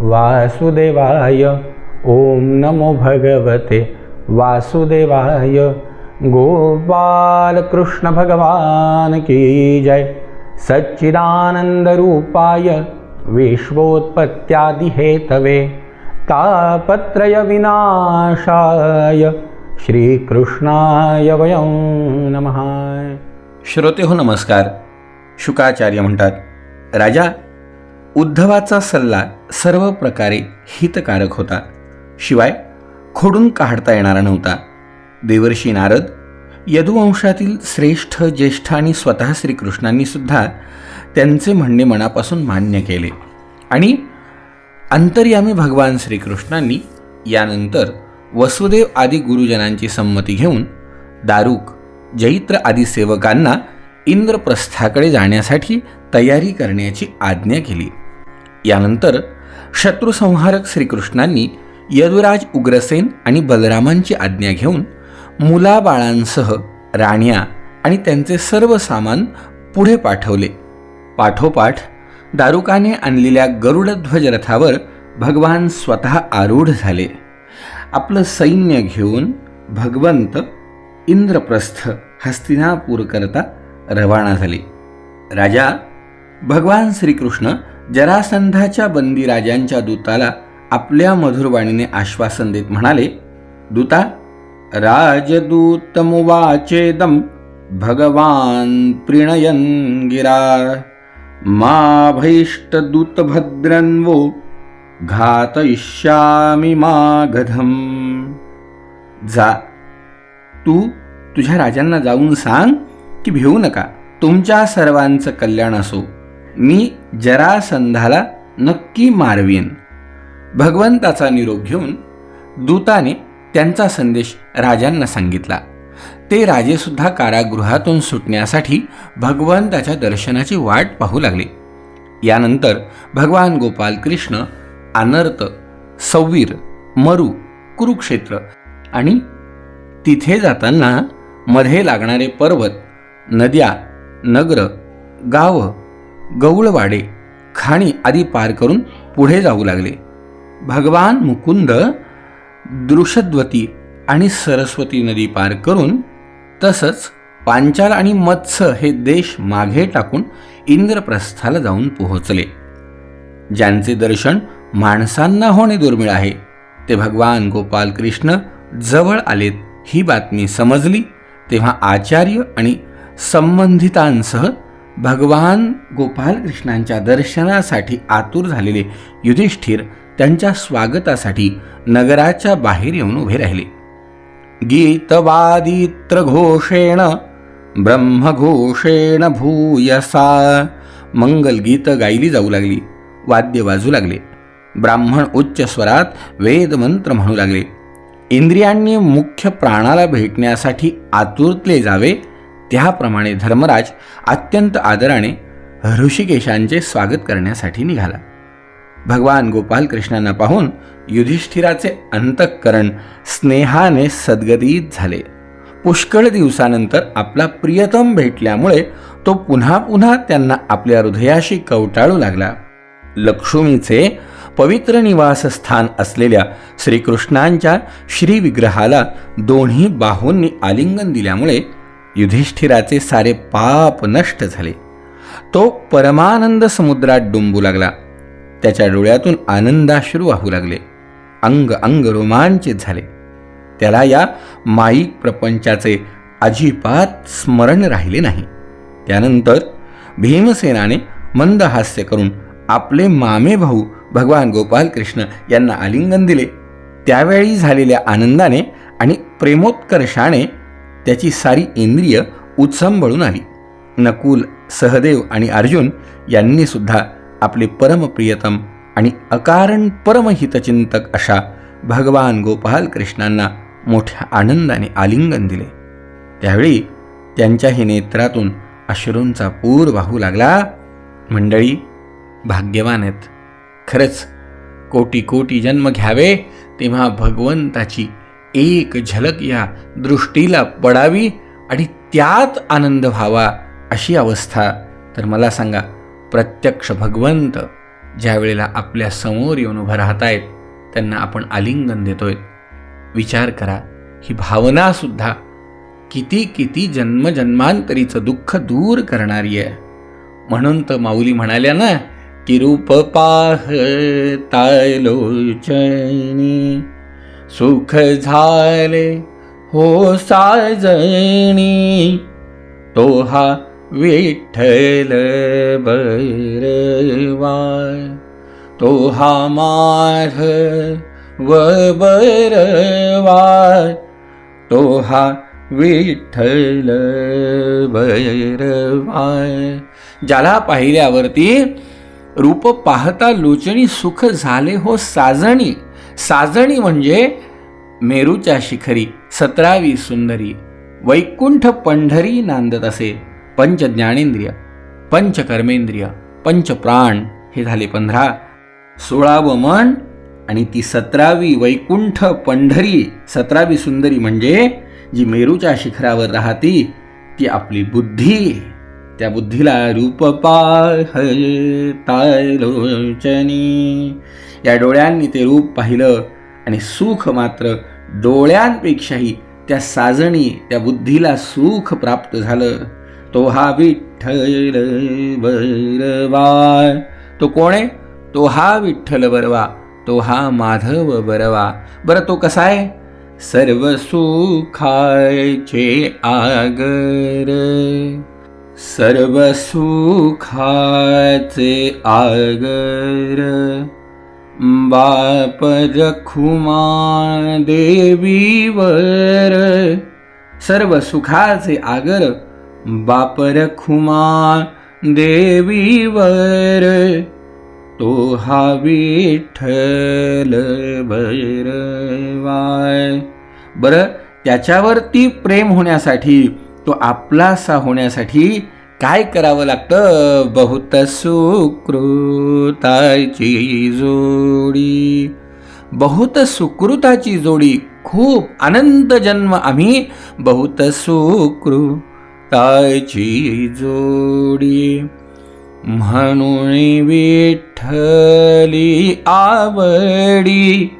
वासुदेवाय ओम नमो भगवते। वासुदेवाय गोपाल कृष्ण भगवान की जय। सच्चिदानंद रूपाय विश्वोत्पत्त्यादिहेतवे। तापत्रय विनाशाय श्रीकृष्णाय वयं नमः। श्रोते हो नमस्कार। शुकाचार्य म्हणतात राजा उद्धवाचा सल्ला सर्व प्रकारे हितकारक होता. शिवाय खोडून काढता येणारा नव्हता. देवर्षी नारद यदुवंशातील श्रेष्ठ ज्येष्ठ आणि स्वतः श्रीकृष्णांनी सुद्धा त्यांचे म्हणणे मनापासून मान्य केले. आणि अंतर्यामी भगवान श्रीकृष्णांनी यानंतर वसुदेव आदी गुरुजनांची संमती घेऊन दारुक जैत्र आदी सेवकांना इंद्रप्रस्थाकडे जाण्यासाठी तयारी करण्याची आज्ञा केली. यानंतर शत्रुसंहारक श्रीकृष्णांनी यदुराज उग्रसेन आणि बलरामांची आज्ञा घेऊन मुलाबाळांसह राण्या आणि त्यांचे सर्व सामान पुढे पाठवले. पाठोपाठ दारुकाने आणलेल्या गरुडध्वज रथावर भगवान स्वतः आरूढ झाले. आपलं सैन्य घेऊन भगवंत इंद्रप्रस्थ हस्तिनापूरकरता रवाना झाले. राजा भगवान श्रीकृष्ण जरासंधाच्या बंदी राजांच्या दूताला आपल्या मधुरवाणीने आश्वासन देत म्हणाले दूता राजदूतमुवाचेदम भगवान प्रिणयन गिरा। मा भैष्टदूतभद्रन्वो घातयिष्यामि मा गधम। जा तू तुझ्या राजांना जाऊन सांग की भिवू नका तुमच्या सर्वांचं कल्याण असो। मी जरासंधाला नक्की मारवीन. भगवंताचा निरोप घेऊन दूताने त्यांचा संदेश राजांना सांगितला. ते राजेसुद्धा कारागृहातून सुटण्यासाठी भगवंताच्या दर्शनाची वाट पाहू लागले. यानंतर भगवान गोपाल कृष्ण अनर्त सव्वीर मरू कुरुक्षेत्र आणि तिथे जाताना मध्ये लागणारे पर्वत नद्या नगर गावं गौळवाडे खाणी आदी पार करून पुढे जाऊ लागले. भगवान मुकुंद दृषद्वती आणि सरस्वती नदी पार करून तसंच पांचाल आणि मत्स्य हे देश मागे टाकून इंद्रप्रस्थाला जाऊन पोहोचले. ज्यांचे दर्शन माणसांना होणे दुर्मिळ आहे ते भगवान गोपाल कृष्ण जवळ आलेत ही बातमी समजली तेव्हा आचार्य आणि संबंधितांसह भगवान गोपालकृष्णांच्या दर्शनासाठी आतुर झालेले युधिष्ठिर त्यांच्या स्वागतासाठी नगराच्या बाहेर येऊन उभे राहिले. गीतवादित्र घोषेण ब्रह्मघोषेण भूयसा मंगलगीत गायली जाऊ लागली वाद्य वाजू लागले. ब्राह्मण उच्च स्वरात वेदमंत्र म्हणू लागले. इंद्रियांनी मुख्य प्राणाला भेटण्यासाठी आतुरतले जावे त्याप्रमाणे धर्मराज अत्यंत आदराने ऋषिकेशांचे स्वागत करण्यासाठी निघाला. भगवान गोपाल कृष्णांना पाहून युधिष्ठिराचे अंतःकरण स्नेहाने सद्गदित झाले. पुष्कळ दिवसानंतर आपला प्रियतम भेटल्यामुळे तो पुन्हा पुन्हा त्यांना आपल्या हृदयाशी कवटाळू लागला. लक्ष्मीचे पवित्र निवासस्थान असलेल्या श्रीकृष्णांच्या श्रीविग्रहाला दोन्ही बाहूंनी आलिंगन दिल्यामुळे युधिष्ठिराचे सारे पाप नष्ट झाले. तो परमानंद समुद्रात डुंबू लागला. त्याच्या डोळ्यातून आनंदाश्रू वाहू लागले. अंग अंग रोमांचित झाले. त्याला या माईक प्रपंचाचे अजिबात स्मरण राहिले नाही. त्यानंतर भीमसेनाने मंद हास्य करून आपले मामे भाऊ भगवान गोपाल कृष्ण यांना आलिंगन दिले. त्यावेळी झालेल्या आनंदाने आणि प्रेमोत्कर्षाने त्याची सारी इंद्रिय उत्संबळून आली नकुल सहदेव आणि अर्जुन यांनी सुद्धा आपले परमप्रियतम आणि अकारण परमहितचिंतक अशा भगवान गोपाल कृष्णांना मोठ्या आनंदाने आलिंगन दिले. त्यावेळी त्यांच्याही नेत्रातून अश्रूंचा पूर वाहू लागला. मंडळी भाग्यवान आहेत. खरंच कोटी कोटी जन्म घ्यावे तेव्हा भगवंताची एक झलक या दृष्टीला पडावी आणि त्यात आनंद व्हावा अशी अवस्था. तर मला सांगा प्रत्यक्ष भगवंत ज्या वेळेला आपल्यासमोर येऊन उभं राहत आहेत त्यांना आपण आलिंगन देतोय. विचार करा ही भावनासुद्धा किती किती जन्मजन्मांतरीचं दुःख दूर करणारी आहे. म्हणून तर माऊली म्हणाल्या ना की रूप पाह लोचनी. सुख झाले हो साजणी तो हा विठ्ठल बरवा तो हा माध व बरवा तो हा विठ्ठल बरवा ज्याला पाहिल्यावरती रूप पाहता लोचणी सुख झाले हो साजणी साजणी म्हणजे मेरूच्या शिखरी सतरावी सुंदरी वैकुंठ पंढरी नांदत असे. पंच ज्ञानेंद्रिय पंच कर्मेंद्रिय पंच प्राण हे झाले पंधरा. सोळावं मन आणि ती सतरावी वैकुंठ पंढरी सतरावी सुंदरी म्हणजे जी मेरूच्या शिखरावर राहती ती आपली बुद्धी. त्या बुद्धीला रूप लोचनी या डोळ्यांनी ते रूप पाहिलं आणि सुख मात्र डोळ्यांपेक्षाही त्या साजणी त्या बुद्धीला सुख प्राप्त झालं. तो हा विठ्ठल बरवा तो कोण आहे? तो हा विठ्ठल बरवा तो हा माधव बरवा बरं तो कसा आहे? सर्व सुखाचे आगर. सर्व सुखाचे आगर. बाप रखुमा देवीवर. सर्व सुखाचे आगर बाप रखुमा देवीवर. तो हा विठ्ठल भैरवाय. बरं त्याच्यावरती प्रेम होण्यासाठी तो आपलासा होण्यासाठी काय करावं लागतं? बहुत सुकृताची जोडी. बहुत सुकृताची जोडी. खूप अनंत जन्म आम्ही. बहुत सुकृताची जोडी. म्हणून विठ्ठली आवडी.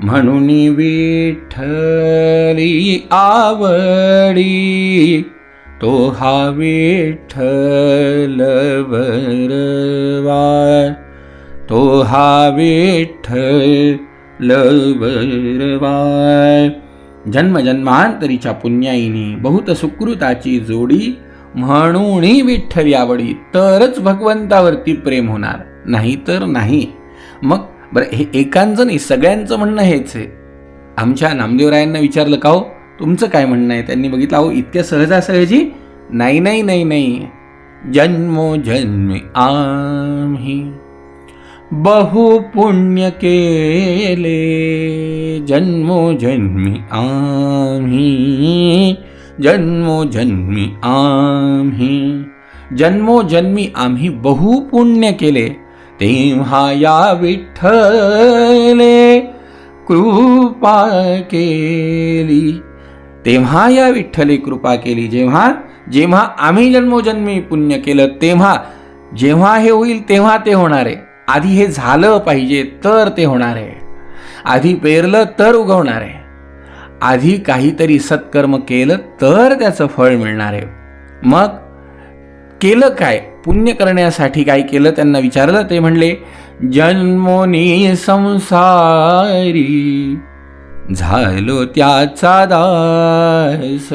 म्हणून विठ्ठली आवडी. तो हा विठ्ठल बरवा तो हा विठ्ठल जन्म जन्मजन्मांतरीच्या पुण्याईनी बहुत सुकृताची जोडी म्हणूनही विठ्ठल आवडी तरच भगवंतावरती प्रेम होणार. नाही तर नाही. मग बरं हे एकांचं नाही सगळ्यांचं म्हणणं हेच आहे. आमच्या नामदेवरायांना विचारलं का हो? तुमचं काय म्हणणं आहे? त्यांनी बघितलं अहो इतक्या सहजासहजी नाही नाही नाही नाही. जन्मोजन्मी आम्ही. बहु पुण्य केले. जन्मोजन्मी आम्ही. जन्मोजन्मी आम्ही. जन्मोजन्मी आम्ही बहु पुण्य केले. तेव्हा या विठ्ठले कृपा केली. तेव्हा या विठ्ठले कृपा केली. जेव्हा जेव्हा आम्ही जन्मोजन्मी पुण्य केलं तेव्हा जेव्हा हे होईल तेव्हा ते होणार. आहे आधी हे झालं पाहिजे तर ते होणार. आहे आधी पेरलं तर उगवणार. आहे आधी काहीतरी सत्कर्म केलं तर त्याचं फळ मिळणार. आहे मग केलं काय? पुण्य करण्यासाठी काय केलं? त्यांना विचारलं ते म्हणले जन्मोनी संसारी झालो त्याचा दास.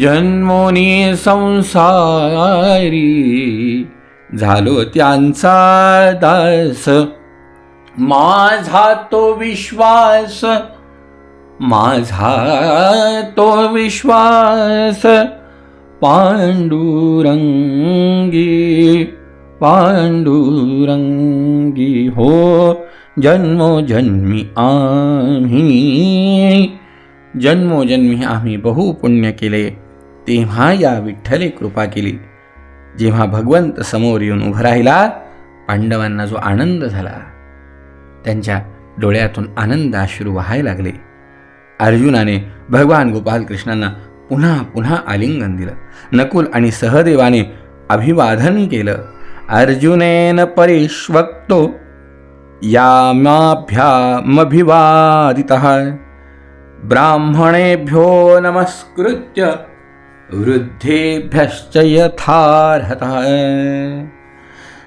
जन्मोनी संसारी झालो त्यांचा दास. माझा तो विश्वास माझा तो विश्वास पांडुरंगी पांडुरंगी हो. जन्मोजन्मी आम्ही जन्मोजन्मी आम्ही बहु पुण्य केले तेव्हा या विठ्ठले कृपा केली. जेव्हा भगवंत समोर येऊन उभं राहिला पांडवांना जो आनंद झाला त्यांच्या डोळ्यातून आनंद अश्रू व्हायला लागले. अर्जुनाने भगवान गोपाल कृष्णांना पुन्हा पुन्हा आलिंगन दिलं. नकुल आणि सहदेवाने अभिवादन केलं. अर्जुनेन परिष्वक्तो यामाभ्यामभिवादितः। ब्राह्मणेभ्यो नमस्कृत्य वृद्धेभ्यश्च यथार्हतः।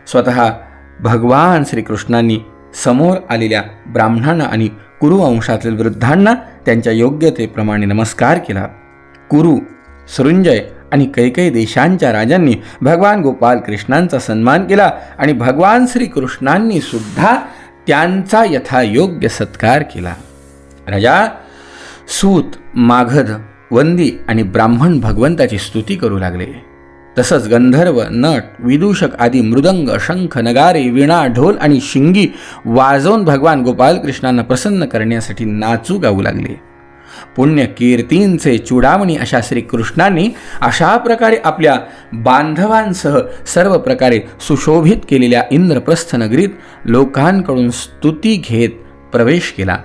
स्वतः भगवान श्रीकृष्णांनी समोर आलेल्या ब्राह्मणांना आणि कुरुवंशातील वृद्धांना त्यांच्या योग्यतेप्रमाणे नमस्कार केला. कुरु सृंजय आणि कैकई देशांच्या राजांनी भगवान गोपाल कृष्णांचा सन्मान केला आणि भगवान श्रीकृष्णांनी सुद्धा त्यांचा यथायोग्य सत्कार केला. राजा सूत माघध वंदी आणि ब्राह्मण भगवंताची स्तुती करू लागले. तसंच गंधर्व नट विदूषक आदी मृदंग शंख नगारे विणा ढोल आणि शिंगी वाजवून भगवान गोपाल कृष्णांना प्रसन्न करण्यासाठी नाचू गाऊ लागले. पुण्य कीर्तींचे चुडामणी अशा श्रीकृष्णांनी अशा प्रकारे आपल्या बांधवांसह सर्व प्रकारे सुशोभित केलेल्या इंद्रप्रस्थ नगरीत लोकांकडून स्तुती घेत प्रवेश केला.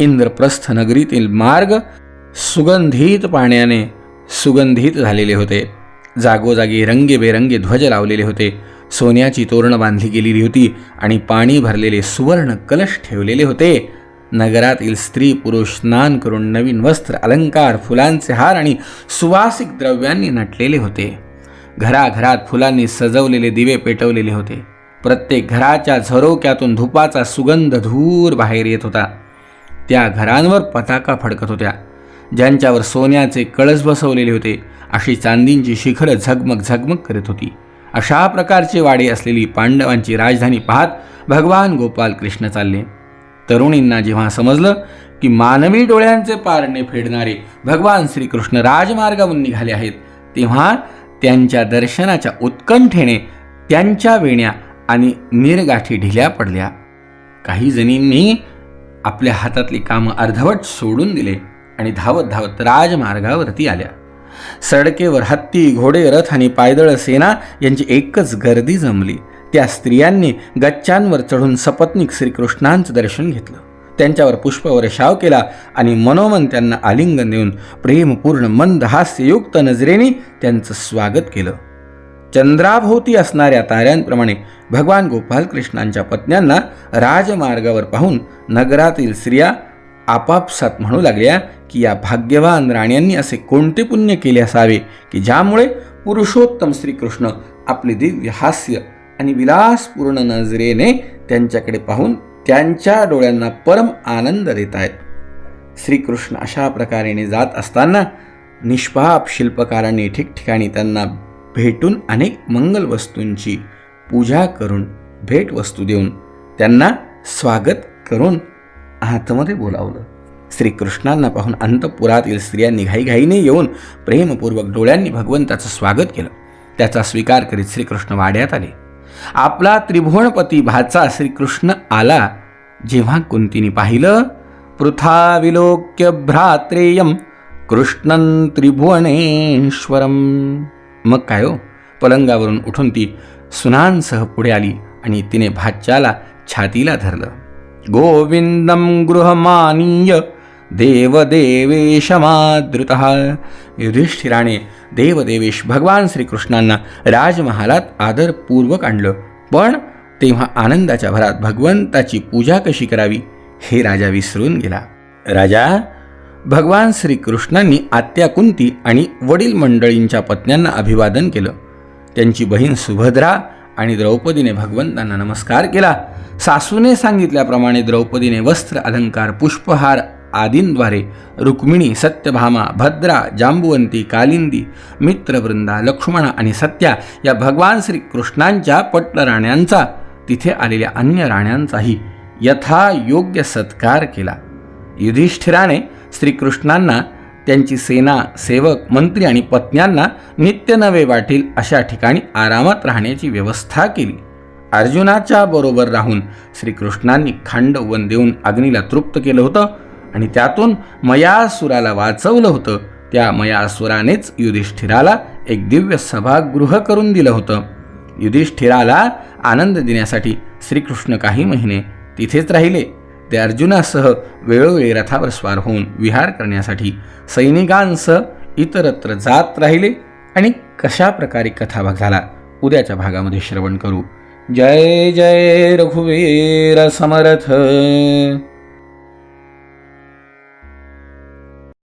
इंद्रप्रस्थ नगरीतील मार्ग सुगंधित पाण्याने सुगंधित झालेले होते. जागोजागी रंगेबेरंगी ध्वज लावलेले होते. सोन्याची तोरणं बांधली गेलेली होती आणि पाणी भरलेले सुवर्ण कलश ठेवलेले होते. नगरातील स्त्री पुरुष स्नान करून नवीन वस्त्र अलंकार फुलांचे हार आणि सुवासिक द्रव्यांनी नटलेले होते. घराघरात फुलांनी सजवलेले दिवे पेटवलेले होते. प्रत्येक घराच्या झरोक्यातून धुपाचा सुगंध धूर बाहेर येत होता. त्या घरांवर पताका फडकत होत्या. ज्यांच्यावर सोन्याचे कळस बसवलेले होते अशी चांदींची शिखरं झगमग झगमग करत होती. अशा प्रकारचे वाडे असलेली पांडवांची राजधानी पाहत भगवान गोपाल कृष्ण चालले. तरुणींना जेव्हा समजलं की मानवी डोळ्यांचे पारणे फेडणारे भगवान श्रीकृष्ण राजमार्गावरून निघाले आहेत तेव्हा त्यांच्या दर्शनाच्या उत्कंठेने त्यांच्या वेण्या आणि निरगाठी ढिल्या पडल्या. काही जणींनी आपल्या हातातली कामं अर्धवट सोडून दिले आणि धावत धावत राजमार्गावरती आल्या. सडकेवर हत्ती घोडे रथ आणि पायदळ सेना यांची एकच गर्दी जमली. त्या स्त्रियांनी गच्चांवर चढून सपत्निक श्रीकृष्णांचं दर्शन घेतलं. त्यांच्यावर पुष्पवर्षाव केला आणि मनोमन त्यांना आलिंगन देऊन प्रेमपूर्ण मंद हास्ययुक्त नजरेने त्यांचं स्वागत केलं. चंद्राभोवती असणाऱ्या ताऱ्यांप्रमाणे भगवान गोपालकृष्णांच्या पत्न्यांना राजमार्गावर पाहून नगरातील स्त्रिया आपापसात म्हणू लागल्या की या भाग्यवान राण्यांनी असे कोणते पुण्य केले असावे की ज्यामुळे पुरुषोत्तम श्रीकृष्ण आपले दिव्य हास्य आणि विलासपूर्ण नजरेने त्यांच्याकडे पाहून त्यांच्या डोळ्यांना परम आनंद देत आहेत. श्रीकृष्ण अशा प्रकारेने जात असताना निष्पाप शिल्पकारांनी ठिकठिकाणी त्यांना भेटून अनेक मंगल वस्तूंची पूजा करून भेटवस्तू देऊन त्यांना स्वागत करून आतमध्ये बोलावलं. श्रीकृष्णांना पाहून अंतपुरातील स्त्रियांनी घाईघाईने येऊन प्रेमपूर्वक डोळ्यांनी भगवंताचं स्वागत केलं. त्याचा स्वीकार करीत श्रीकृष्ण वाड्यात आले. आपला त्रिभुवनपती भाचा श्रीकृष्ण आला. जेव्हा कुंतीने पाहिलं पृथा विलोक्य भ्रात्रेयम कृष्णन त्रिभुवनेश्वरम. मग काय हो? पलंगावरून उठून ती सुनांसह पुढे आली आणि तिने भाच्याला छातीला धरलं. गोविंदम गृहमानीय देवदेवेशमादृत। युधिष्ठिराने देवदेवेश भगवान श्रीकृष्णांना राजमहालात आदरपूर्वक आणलं. पण तेव्हा आनंदाच्या भरात भगवंताची पूजा कशी करावी हे राजा विसरून गेला. राजा भगवान श्रीकृष्णांनी आत्या कुंती आणि वडील मंडळींच्या पत्न्यांना अभिवादन केलं. त्यांची बहीण सुभद्रा आणि द्रौपदीने भगवंतांना नमस्कार केला. सासूने सांगितल्याप्रमाणे द्रौपदीने वस्त्र अलंकार पुष्पहार आदींद्वारे रुक्मिणी सत्यभामा भद्रा जांबुवंती कालिंदी मित्रवृंदा लक्ष्मणा आणि सत्या या भगवान श्रीकृष्णांच्या पटलराण्यांचा तिथे आलेल्या अन्य राण्यांचाही यथायोग्य सत्कार केला. युधिष्ठिराने श्रीकृष्णांना त्यांची सेना सेवक मंत्री आणि पत्न्यांना नित्य नवे वाटेल अशा ठिकाणी आरामात राहण्याची व्यवस्था केली. अर्जुनाच्या बरोबर राहून श्रीकृष्णांनी खांडवन देऊन अग्नीला तृप्त केलं होतं. आणि त्यातून मयासुराला वाचवलं होतं. त्या मयासुरानेच युधिष्ठिराला एक दिव्य सभागृह करून दिलं होतं. युधिष्ठिराला आनंद देण्यासाठी श्रीकृष्ण काही महिने तिथेच राहिले. ते अर्जुनासह वेळोवेळी रथावर स्वार होऊन विहार करण्यासाठी सैनिकांसह इतरत्र जात राहिले. आणि कशा प्रकारे कथाभाग झाला? उद्याच्या भागामध्ये श्रवण करू. जय जय रघुवीर समरथ!